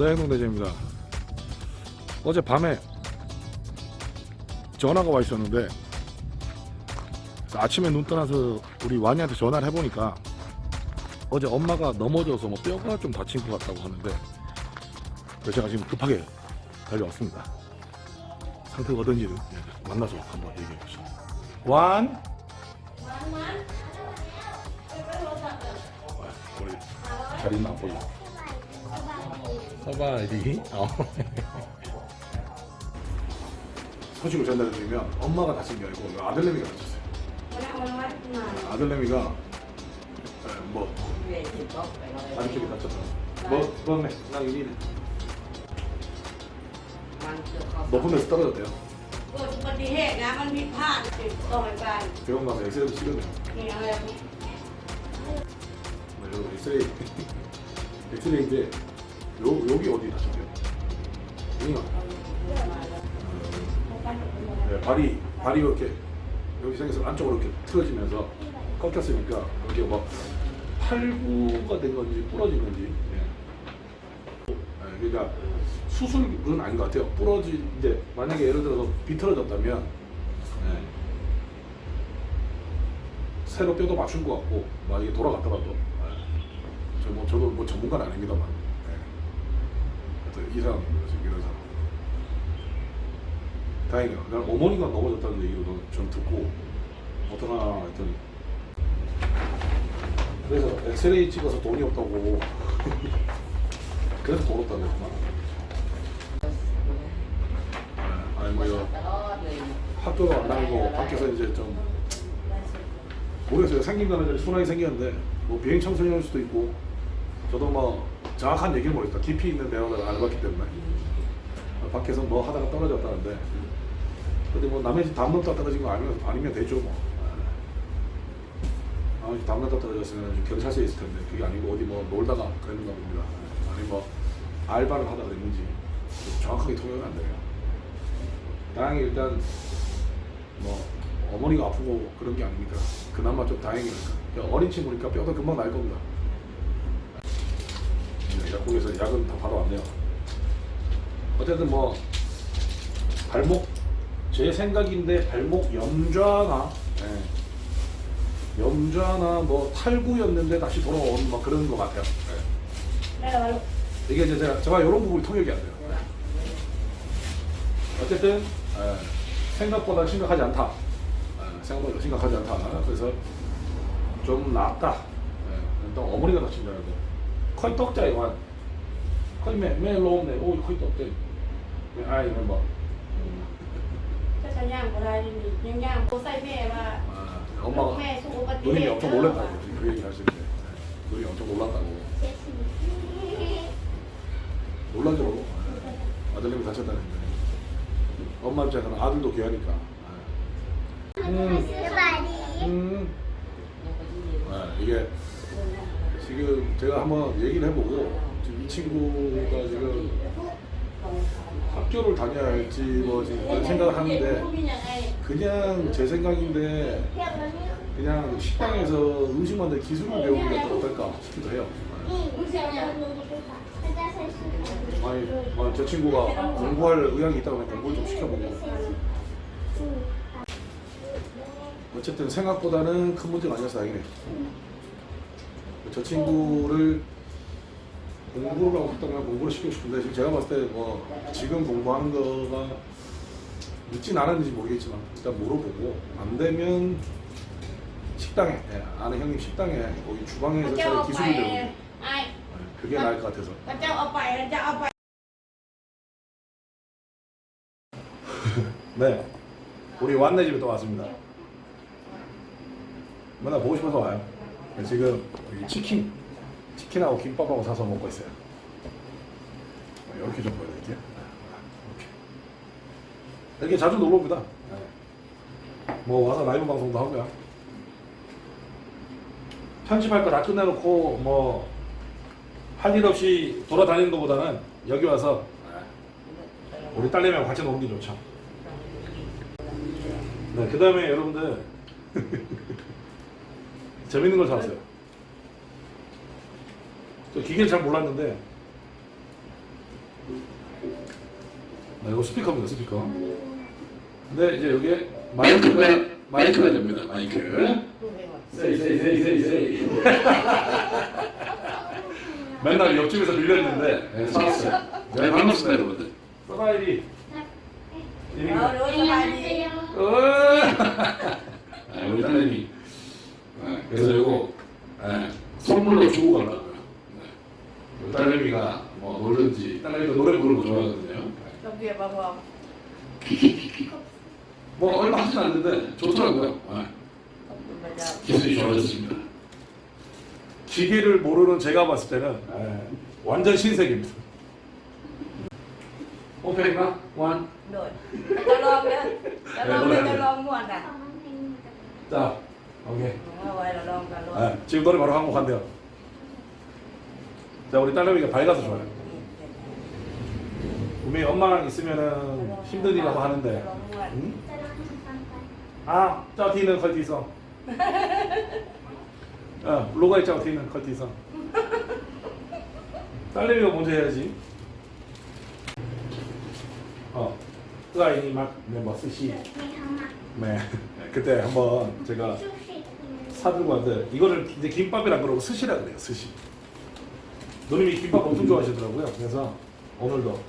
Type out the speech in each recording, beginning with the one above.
네, 행동대장입니다. 어제 밤에 전화가 와 있었는데 아침에 눈 떠나서 우리 와니한테 전화를 해보니까 어제 엄마가 넘어져서 뭐 뼈가 좀 다친 것 같다고 하는데 그래서 제가 지금 급하게 달려왔습니다. 상태가 어떤지는 예, 만나서 한번 얘기해 보죠. 완. 잘 있나 안 보여. 서바이디. 어. 소식을 전달해드리면 엄마가 다친 게 아니고 아들내미가 다쳤어요. 아들내미가 에, 뭐 아들끼리 다쳤다. 뭐 뭐네? 나 여기 높은 데서 떨어졌대요. เกิดอุบัติเหตุนะมันผิดพลาดต้องไปไป 병원 가서 엑스레이도 찍었네요. นี่อะไร 네, 여기 엑스레이 엑스레이인데 요 여기 어디 다쳤대요? 여기가 네, 발이 발이 이렇게 여기 생겨서 안쪽으로 이렇게 틀어지면서 꺾였으니까 이렇게 막 팔구가 된 건지 부러진 건지 예. 네, 그러니까 수술은 아닌 것 같아요. 부러지 이제 만약에 예를 들어서 비틀어졌다면 예. 새로 뼈도 맞춘 것 같고 만약에 돌아갔더라도 예. 저 뭐, 저도 뭐 전문가는 아닙니다만 예. 하여튼 이 상황입니다 지금 이런 상황. 다행이에요. 난 어머니가 넘어졌다는 얘기를 좀 듣고 어떡하나 했더니 그래서 엑스레이 찍어서 돈이 없다고 그래서 돈 없다고 했구나 네, 아니 뭐 이거 학교도 안 다니고 밖에서 이제 좀 모르겠어요 생긴 거는 순하게 생겼는데 뭐 비행 청소년일 수도 있고 저도 뭐 정확한 얘기는 모르겠다 깊이 있는 안 해봤기 때문에 밖에서 뭐 하다가 떨어졌다는데 근데 뭐 남의 집 담론다 떨어진 거 아니면 아니면 되죠 뭐. 남의 집 담론다 떨어졌으면 좀 경찰서에 있을 텐데 그게 아니고 어디 뭐 놀다가 그랬는가 봅니다. 아니 뭐 알바를 하다가 그랬는지 정확하게 통역이 안 돼요. 다행히 일단 뭐 어머니가 아프고 그런 게 아닙니다. 그나마 좀 다행이니까 어린 친구니까 뼈도 금방 날 겁니다. 약국에서 약은 다 받아왔네요. 어쨌든 뭐 발목 제 생각인데 발목 염좌나 예, 염좌나 뭐 탈구였는데 다시 돌아온 막 그런 것 같아요. 예. 네, 이게 이제 제가, 제가 이런 부분을 통역이 안 돼요. 예. 어쨌든 예, 생각보다 심각하지 않다. 예, 생각보다 심각하지 않다. 그래서 좀 낫다. 예, 일단 어머니가 다친 줄 알고. 거의 떡자에 완 거의 매매 로운데 오 거의 떡자에 아이는 뭐 ก็ฉันย่างก็ได้ดียังย่างโบใส่แม่ว่า 아, 엄마가 แม่สู้อุบัติเห 누님이 ตุ 엄청 놀랐다고 그 얘기 하실 때 누님이 엄청 놀랐다고 놀란 줄 알고 아들님이 다쳤다는 데 엄마 입장에서는 아들도 귀하니까 음, 음. 아, 이게 지금 제가 한번 얘기를 해보고 지금 이 친구가 지금 학교를 다녀야 할지 뭐 지금 생각을 하는데 그냥 제 생각인데 그냥 식당에서 음식 만들 기술을 배우는 게 어떨까 싶기도 해요. 아니, 아, 저 친구가 공부할 의향이 있다고 하니까 뭘좀 시켜보고 어쨌든 생각보다는 큰 문제가 아니어서 다행이네. 저 친구를 공부를 하고 싶다면 공부를 시키고 싶은데 지금 제가 봤을 때 뭐 지금 공부하는 거가 늦진 않았는지 모르겠지만 일단 물어보고 안 되면 식당에 예, 아는 형님 식당에 거기 พระ 주방에서 เจ้า 잘 เอาไป 기술을 배우는 ไอ้ 예, 그게 나을 것 같아서 พระเจ้าเอาไปแล้วจะเอาไป 네 우리 완네 집에 또 왔습니다 맨날 보고 싶어서 와요 네, 지금 치킨 치킨하고 김밥하고 사서 먹고 있어요. 네, 이렇게 좀 보여드릴게요. 네, 이렇게. 이렇게 자주 놀러 옵니다. 네. 뭐 와서 라이브 방송도 하고요. 편집할 거 다 끝내놓고 뭐 할 일 없이 돌아다니는 것보다는 여기 와서 네, 우리 딸내미하고 같이 노는 게 좋죠. 네, 그 다음에 여러분들 재밌는 걸 사왔어요. 저 기계를 잘 몰랐는데 네, 이거 스피커입니다, 스피커. 근데 이제 여기에 마이크가, 마이크가 됩니다, 마이크. 세이, 세이, 세이, 세이, 세이. 맨날 옆집에서 밀렸는데, 네, 사왔어요. 네, 반갑습니다, 여러분들. 서바이리. Ờ, đuổi cho bà đi. 아, 우리 딸내미. 네, 그래서 이거 네, 선물로 주고 가려고요. 네. 딸내미가 뭐 노래든지 딸내미도 노래 부르는 거 좋아하거든요. Kia bà Hoàng. 뭐 얼마 하진 않는데 좋더라고요. 네. 기술이 좋아졌습니다. 기계를 모르는 제가 봤을 때는 네, 완전 신세계입니다. 오페이가 원. Mua nè. 자, 오케이. Lon. 네, 지금 노래 바로 한곡한대요. 자, 우리 딸내미가 밝아서 좋아요. 분명히 엄마랑 있으면은 힘든 일이라고 하는데, 응? 아, 저 뒤는 컬티 있어. 어, 로가 있죠, 뒤는 컬티 있어. 딸내미가 먼저 해야지. 어, 뜨아이니 막, 네, 뭐, 스시. 네, 그때 한번 제가 사들고 왔는데, 이거를 이제 김밥이라 그러고 스시라 그래요, 스시. 누님이 김밥 엄청 좋아하시더라고요. 그래서 오늘도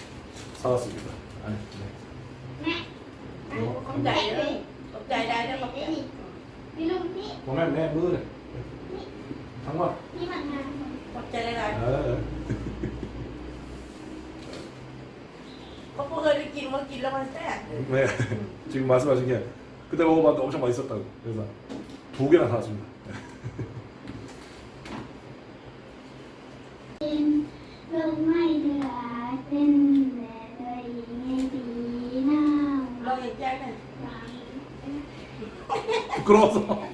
사왔습니다. 아니, 네. Chạy. 보면 내 물을 sẽ. 네. 지금 말씀하신 게 그때 먹어봤는데 엄청 맛있었다고. 그래서 두 개나 사왔습니다. 부끄러워서.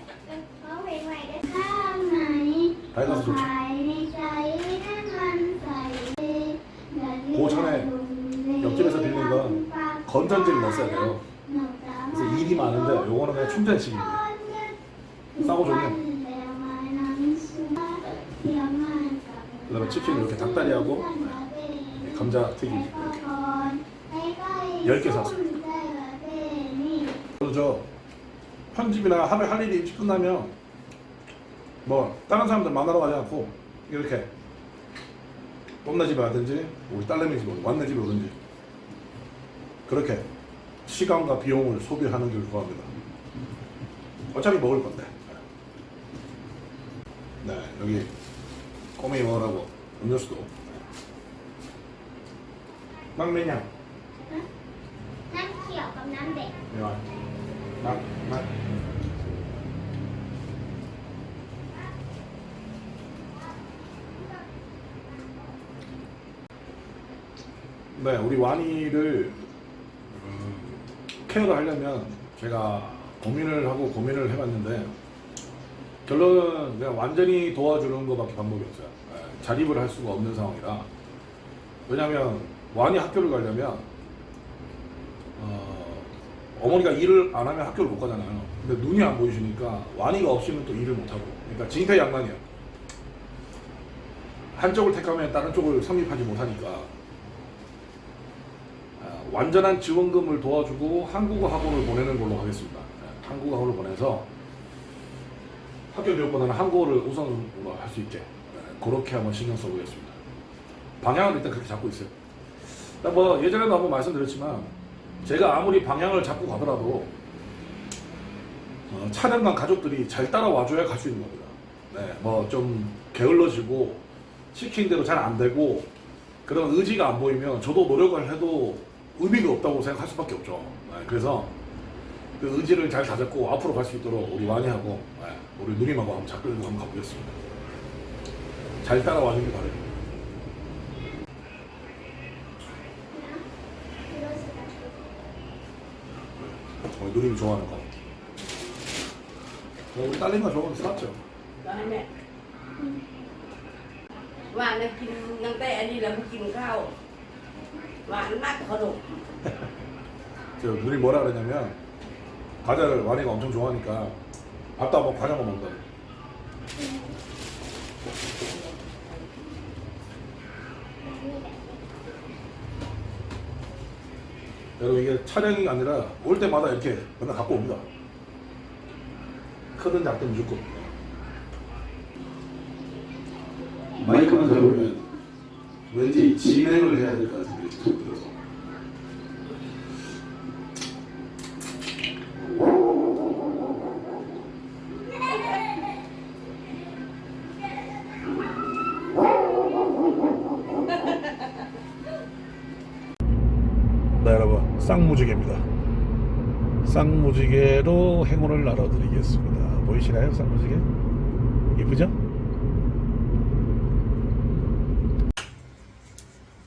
밝아서 좋죠. 그 전에 옆집에서 빌린 건 건전지를 넣었어야 돼요. 그래서 일이 많은데 요거는 그냥 충전식입니다. 싸고 좋네요. 그다음에 치킨 이렇게 닭다리하고 감자 튀김 이렇게 10개 샀습니다. 그래서 저 편집이나 하루에 할 일이 일찍 끝나면 뭐 다른 사람들 만나러 가지 않고 이렇게 뽐나 집에 가든지 우리 딸내미 집에 왔네 집에 오든지 그렇게 시간과 비용을 소비하는 게 좋아합니다. 어차피 먹을 건데. 네 여기 꼬맹이 먹으라고 음료수도 막내냥. 막, 막. 네, 우리 와니를 음, 케어를 하려면 제가 고민을 하고 고민을 해봤는데 결론은 그냥 완전히 도와주는 것밖에 방법이 없어요. 네, 자립을 할 수가 없는 상황이라. 왜냐하면 완이 학교를 가려면 어, 어머니가 일을 안 하면 학교를 못 가잖아요. 근데 눈이 안 보이시니까 완이가 없이는 또 일을 못 하고. 그러니까 징태양난이에요. 한쪽을 택하면 다른 쪽을 성립하지 못하니까 아, 완전한 지원금을 도와주고 한국어 학원을 보내는 걸로 하겠습니다. 네, 한국어 학원을 보내서 학교 교육보다는 한국어를 우선으로 할 수 있게 네, 그렇게 한번 신경 써보겠습니다. 방향을 일단 그렇게 잡고 있어요. 뭐 예전에도 한번 말씀드렸지만 제가 아무리 방향을 잡고 가더라도 어, 차량과 가족들이 잘 따라와줘야 갈 수 있는 겁니다. 네, 뭐 좀 게을러지고 시킨 대로 잘 안 되고 그런 의지가 안 보이면 저도 노력을 해도 의미가 없다고 생각할 수밖에 없죠. 네, 그래서 그 의지를 잘 다잡고 앞으로 갈 수 있도록 우리 완이하고 네, 우리 누님하고 한번 작별로 한번 가보겠습니다. 잘 따라와 주길 바래요. 우리 누님이 좋아하는 거. 어, 우리 딸내미가 좋아하는 거 사왔죠. Nó tệ đi là mới chín cao. Và nó nát khó đủ. 저 누님 뭐라 그러냐면 과자를 완이가 엄청 좋아하니까 밥도 안 먹고 과자만 먹는다. 여러분 이게 촬영이 아니라 올 때마다 이렇게 맨날 갖고 옵니다. 크든 작든 무조건. 마이크만 잡으면 왠지 진행을 해야 될 것 같은 느낌이 좀 들어서. 나눠드리겠습니다 보이시나요 쌍무지개? 예쁘죠?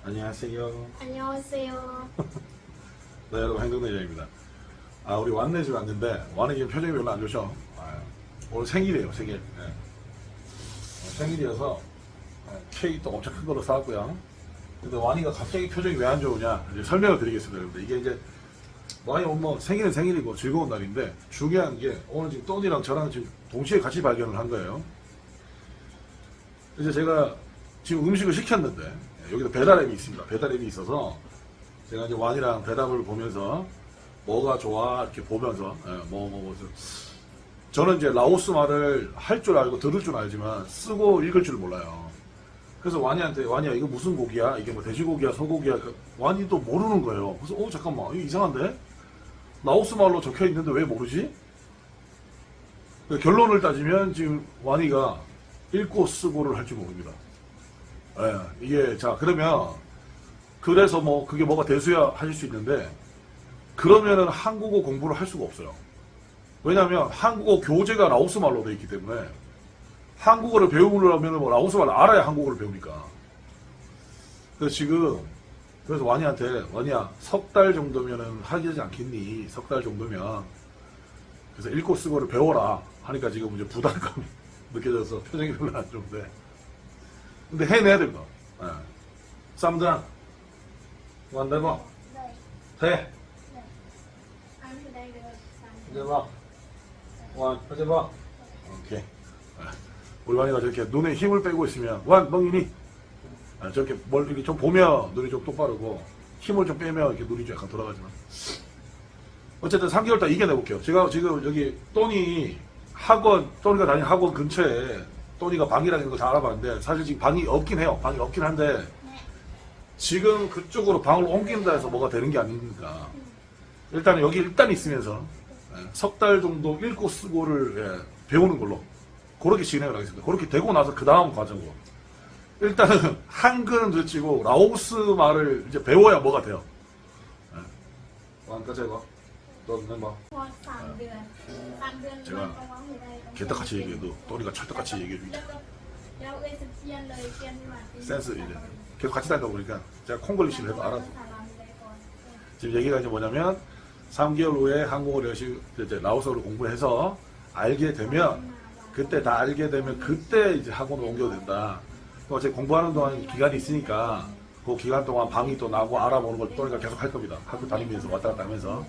안녕하세요 안녕하세요. 네 여러분 행동대장입니다 아 우리 완네 집 왔는데 완네 지금 표정이 별로 안 좋죠 아, 오늘 생일이에요 생일 네. 어, 생일이어서 어, 케이크도 엄청 큰 걸로 사왔고요 근데 완이가 갑자기 표정이 왜 안 좋으냐 이제 설명을 드리겠습니다 여러분들 이게 이제 완이 뭐 생일은 생일이고 즐거운 날인데 중요한 게 오늘 지금 또니랑 저랑 지금 동시에 같이 발견을 한 거예요 이제 제가 지금 음식을 시켰는데 예, 여기도 배달 앱이 있습니다 배달 앱이 있어서 제가 이제 완이랑 대답을 보면서 뭐가 좋아 이렇게 보면서 예, 뭐, 뭐, 뭐. 저는 이제 라오스 말을 할 줄 알고 들을 줄 알지만 쓰고 읽을 줄 몰라요. 그래서 완이한테 완이야 이거 무슨 고기야? 이게 뭐 돼지고기야 소고기야? 그 완이도 모르는 거예요. 그래서 어 잠깐만 이거 이상한데? 라오스 말로 적혀 있는데 왜 모르지? 그 결론을 따지면 지금 완이가 읽고 쓰고를 할 줄 모릅니다. 예, 이게 자 그러면 그래서 뭐 그게 뭐가 대수야 하실 수 있는데 그러면은 한국어 공부를 할 수가 없어요. 왜냐하면 한국어 교재가 라오스 말로 되어 있기 때문에 한국어를 배우려면 뭐 라오스 말을 알아야 한국어를 배우니까. 그래서 지금 그래서 와니한테 와니야 석 달 정도면은 하지 않겠니? 석 달 정도면 그래서 읽고 쓰고를 배워라 하니까 지금 이제 부담감이 느껴져서 표정이 별로 안 좋은데 근데 해내야 됩니다. 예. 쌈장 완대박 네. được. Ăn. 해봐. 완, 해봐. 오케이. 아, 우리 완이가 저렇게 눈에 힘을 빼고 있으면, 완, 멍이니? 아, 저렇게 뭘 이렇게 좀 보면 눈이 좀 똑바르고, 힘을 좀 빼면 이렇게 눈이 좀 약간 돌아가지만. 어쨌든 3개월 다 이겨내볼게요. 제가 지금 여기 또니 학원, 또니가 다니는 학원 근처에 또니가 방이라는 거잘 알아봤는데, 사실 지금 방이 없긴 해요. 방이 없긴 한데, 지금 그쪽으로 방을 옮긴다 해서 뭐가 되는 게 아니니까. 일단은 여기 일단 있으면서 석 달 정도 읽고 쓰고를 예, 배우는 걸로 그렇게 진행을 하겠습니다. 그렇게 되고 나서 그 다음 과정으로 일단은 한글은 들치고 라오스 말을 이제 배워야 뭐가 돼요. 완까지 해봐. 너 해봐. Hoa sàn đường. Sàn đường Chị mà ơi, có bóng thì đây. 개떡같이 얘기해도 얘기해주니까 lời chiên mà tin. 센스 이제 계속 같이 다니다 보니까 제가 콩글리시를 해도 알아서. 지금 얘기가 이제 뭐냐면 3개월 후에 한국어를 열심히 이제 라오스어를 공부해서 알게 되면 그때 다 알게 되면 그때 이제 학원을 옮겨도 된다. 또 어차피 공부하는 동안 기간이 있으니까 그 기간 동안 방이 또 나고 알아보는 걸 또니까 계속 할 겁니다. 학교 다니면서 왔다 갔다 하면서.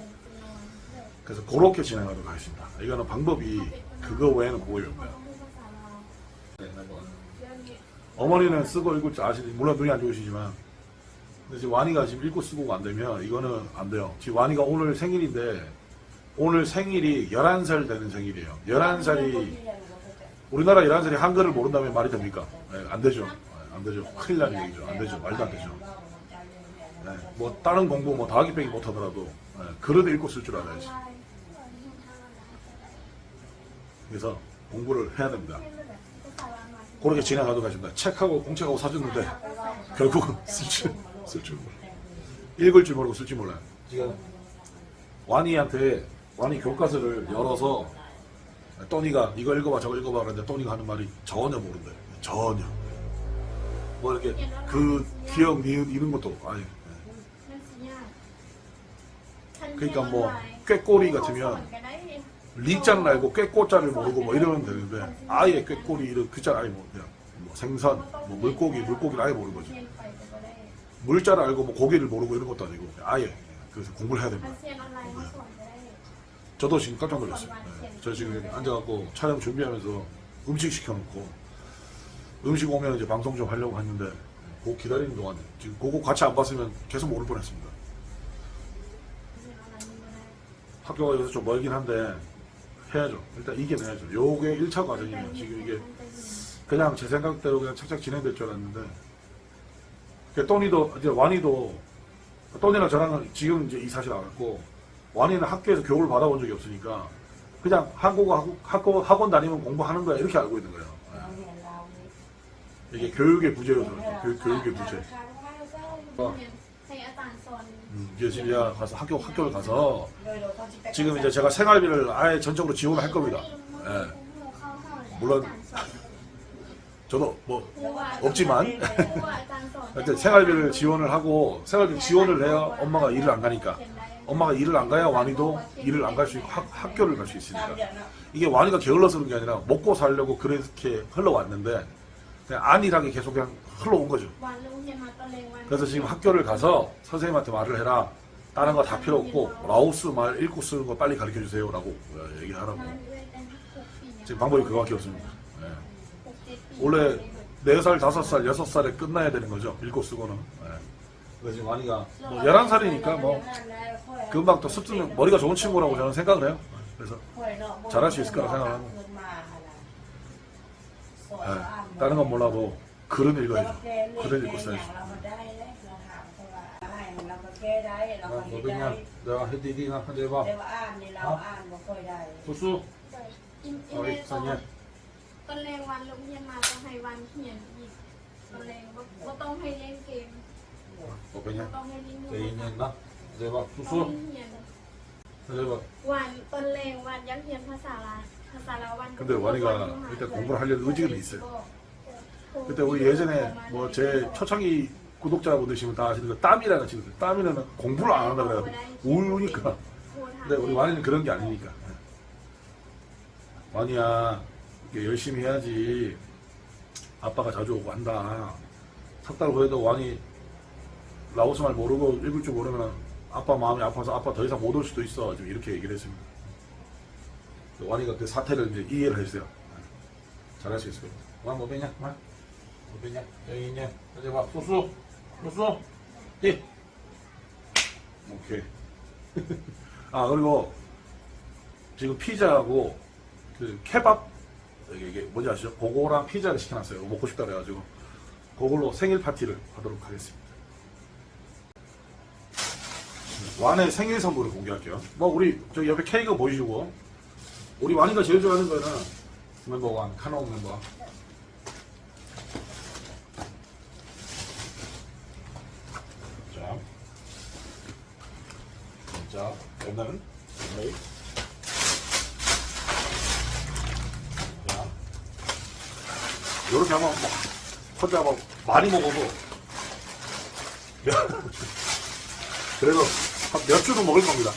그래서 그렇게 진행하도록 하겠습니다. 이거는 방법이 그거 외에는 뭐예요? 네, 어머니는 쓰고 읽을 줄 아시니 물론 눈이 안 좋으시지만 근데 지금 와니가 지금 읽고 쓰고가 안 되면 이거는 안 돼요. 지금 와니가 오늘 생일인데 오늘 생일이 11살 되는 생일이에요. 11살이 우리나라 11살이 한글을 모른다면 말이 됩니까? 네, 안 되죠. 네, 안 되죠. 큰일 나는 얘기죠. 안 되죠. 말도 안 되죠. 네, 뭐 다른 공부 뭐 더하기 빼기 못 하더라도 네, 그래도 읽고 쓸 줄 알아야지. 그래서 공부를 해야 됩니다. 그렇게 진행하도록 하겠습니다. 책하고 공책하고 사줬는데 결국은 쓸줄 쓸줄 몰라. 읽을 줄 모르고 쓸 줄 몰라요. 지금 와니한테 와니 교과서를 열어서 또니가 이거 읽어봐 저거 읽어봐 그러는데 또니가 하는 말이 전혀 모른대. 전혀. 뭐 이렇게 그 기억 이런 것도 아니. 그러니까 뭐 꾀꼬리 같으면 리자는 알고 꾀꼬자를 모르고 뭐 이러면 되는데 아예 꾀꼬리 이런 그자 아예 뭐 그냥 뭐 생선 뭐 물고기 물고기를 아예 모르는 거죠. 물자를 알고 뭐 고기를 모르고 이런 것도 아니고 아예 그래서 공부를 해야 됩니다. 저도 지금 깜짝 놀랐어요. 네. 저 지금 앉아갖고 촬영 준비하면서 음식 시켜놓고 음식 오면 이제 방송 좀 하려고 했는데 그거 기다리는 동안에 지금 그거 같이 안 봤으면 계속 모를 뻔했습니다. 학교가 여기서 좀 멀긴 한데 해야죠. 일단 이겨내야죠. 요게 1차 과정이면 지금 이게 그냥 제 생각대로 그냥 착착 진행될 줄 알았는데 그 또니도 이제 완이도 또니랑 저랑은 지금 이제 이 사실 알았고 원에는 학교에서 교육을 받아본 적이 없으니까 그냥 한국어 학교 학원 다니면 공부하는 거야 이렇게 알고 있는 거예요. 네. 이게 교육의 부재로 교육, 교육의 부재. 어. 음, 이제 지금 제가 가서 학교 학교를 가서 지금 이제 제가 생활비를 아예 전적으로 지원을 할 겁니다. 예. 물론 저도 뭐 없지만 하여튼 생활비를 지원을 하고 생활비 지원을 해야 엄마가 일을 안 가니까 엄마가 일을 안 가야 완이도 일을 안 갈 수 있고 학, 학교를 갈 수 있으니까. 이게 완이가 게을러서 그런 게 아니라 먹고 살려고 그렇게 흘러왔는데 그냥 안일하게 계속 그냥 흘러온 거죠. 그래서 지금 학교를 가서 선생님한테 말을 해라. 다른 거 다 필요 없고 라오스 말 읽고 쓰는 거 빨리 가르쳐 주세요 라고 얘기하라고. 지금 방법이 그거밖에 없습니다. 예. 원래 4살, 5살, 6살에 끝나야 되는 거죠. 읽고 쓰고는. 예. 그래서 지금 완이가 뭐 11살이니까 뭐 금방 또 습득력 머리가 좋은 친구라고 저는 생각을 해요. 그래서 잘할 수 있을 거라 생각하고. 예. 다른 건 몰라도 글은 읽어야죠. 글은 읽고 써야죠. 아, 뭐 그냥 내가 헤디디나 한대 해봐. แต่ว่าอ่านนี่เราอ่านบ่ค่อยได้ 소수. อินอิน 어, เนอร์ตอน 이상해. ตอนแรงวันโรงเรียนมาต้องให้วันเขียนอีกตอนแรงบ่บ่ต้องให้เล่นเกม 我给你，这一年呐，对吧？读书，对吧？근데와니가그때공부를 하려는 의지가있어요 그때 우리 예전에 뭐 제 초창기 구독자분들이시면다아시는 거 땀이라는 친구들 땀이라는 공부를 안 한다고해요울니까 근데 우리와니는그런 게 아니니까와니야열심히 해야지 아빠가 자주 오고 한다석달후에도와니 라오스 말 모르고 읽을 줄 모르면 아빠 마음이 아파서 아빠 더 이상 못 올 수도 있어. 좀 이렇게 얘기를 했습니다. 완이가 그 사태를 이제 이해를 했어요. 잘할 수 있을 거예요. 완, 뭐 배냐? 완? 뭐 배냐? 여기 있냐? 이제 봐. 소수! 소수! 예! 오케이. 아, 그리고 지금 피자하고 그 케밥 이게, 이게 뭔지 아시죠? 그거랑 피자를 시켜놨어요. 먹고 싶다 그래가지고 그걸로 생일 파티를 하도록 하겠습니다. 완의 생일 선물을 공개할게요. 뭐 우리 저기 옆에 케이크 보이시고 우리 완이가 제일 좋아하는 거는 멤버 원 카노 멤버. 자, 자, 옛날은 레이. 자, 하면 뭐, 혼자 뭐 많이 먹어도 몇- 그래도 한 몇 주도 먹을 겁니다.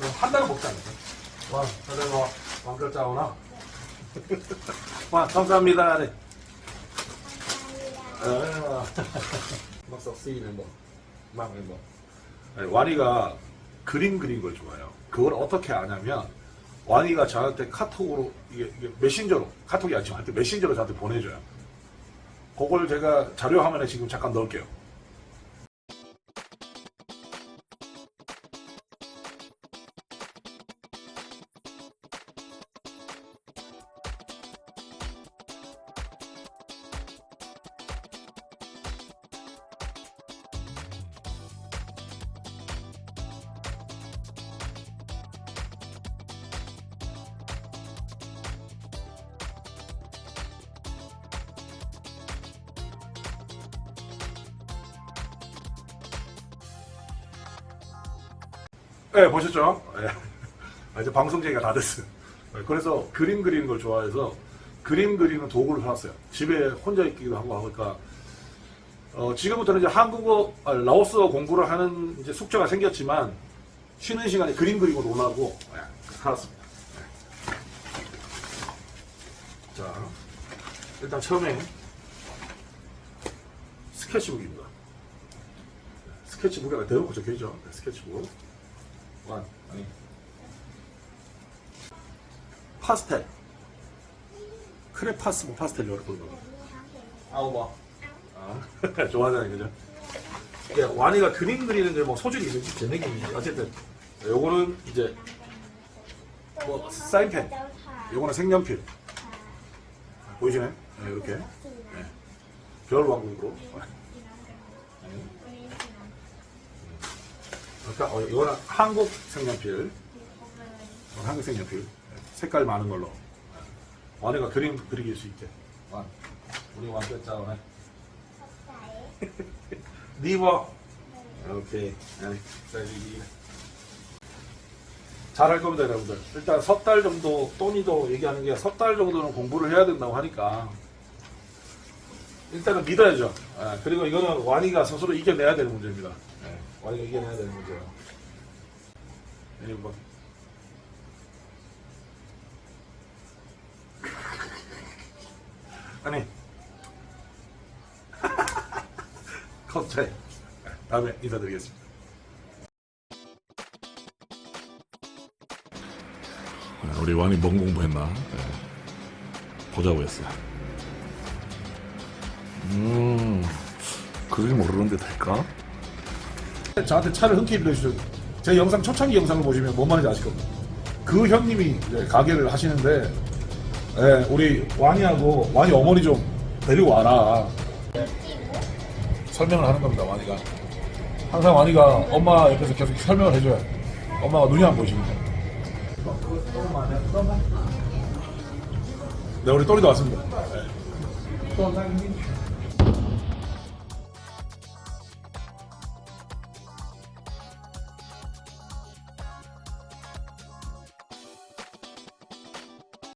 네. 한 달은 먹지 않을까? 와, 다들 뭐, 왕글 짜오나? 와, 감사합니다. 네. 어, 막 썩쓰이는 뭐, 막 뭐. 와니가 그림 그린 걸 좋아해요. 그걸 어떻게 아냐면, 와니가 저한테 카톡으로, 이게, 이게 메신저로, 카톡이 아니지만 메신저로 저한테 보내줘요. 그걸 제가 자료 화면에 지금 잠깐 넣을게요. 네, 보셨죠? 네. 아, 이제 방송제가 다 됐어요. 네, 그래서 그림 그리는 걸 좋아해서 그림 그리는 도구를 사놨어요. 집에 혼자 있기도 하고 하니까 어, 지금부터는 이제 한국어, 아, 라오스어 공부를 하는 이제 숙제가 생겼지만 쉬는 시간에 그림 그리고 놀라고 네, 사놨습니다. 네. 자, 일단 처음에 스케치북입니다. 스케치북에 대놓고 적혀있죠. 네, 스케치북. 원, 아니. 파스텔. 크레파스 뭐 파스텔 이렇게 보는 거. 아우 뭐. 아, 좋아하잖아요, 그죠? 예, 와니가 그림 그리는 게뭐 소질이 있는지 제 느낌이지. 어쨌든 네, 요거는 이제 뭐 사인펜. 요거는 색연필. 보이시나요? 네, 이렇게. 네. 별 왕국으로. 그러니까 어, 이거는 한국 색연필. 어, 한국 색연필. 네, 색깔 많은 걸로. 네. 완이가 그림 그리길 수 있게. 완. 우리 완 뺐자 오늘. 리버. 오케이. 네. 자, 이- 잘할 겁니다, 여러분들. 일단 석 달 정도, 또니도 얘기하는 게 석 달 정도는 공부를 해야 된다고 하니까 일단은 믿어야죠. 예, 그리고 이거는 완이가 스스로 이겨내야 되는 문제입니다. 예, 완이가 이겨내야 되는. 네, 뭐. 아니. 컵 차이. 다음에 인사드리겠습니다. 우리 완이 뭔 공부했나 보자고 했어요. 음, 그게 모르는데 될까? 저한테 차를 흔쾌히 빌려주죠. 제 영상 초창기 영상을 보시면 뭔 말인지 아실 겁니다. 그 형님이 이제 가게를 하시는데, 예, 우리 완이하고 완이 어머니 좀 데리고 와라. 설명을 하는 겁니다, 완이가. 항상 완이가 엄마 옆에서 계속 설명을 해줘요. 엄마가 눈이 안 보이시거든요. 네, 우리 또리도 왔습니다. 네.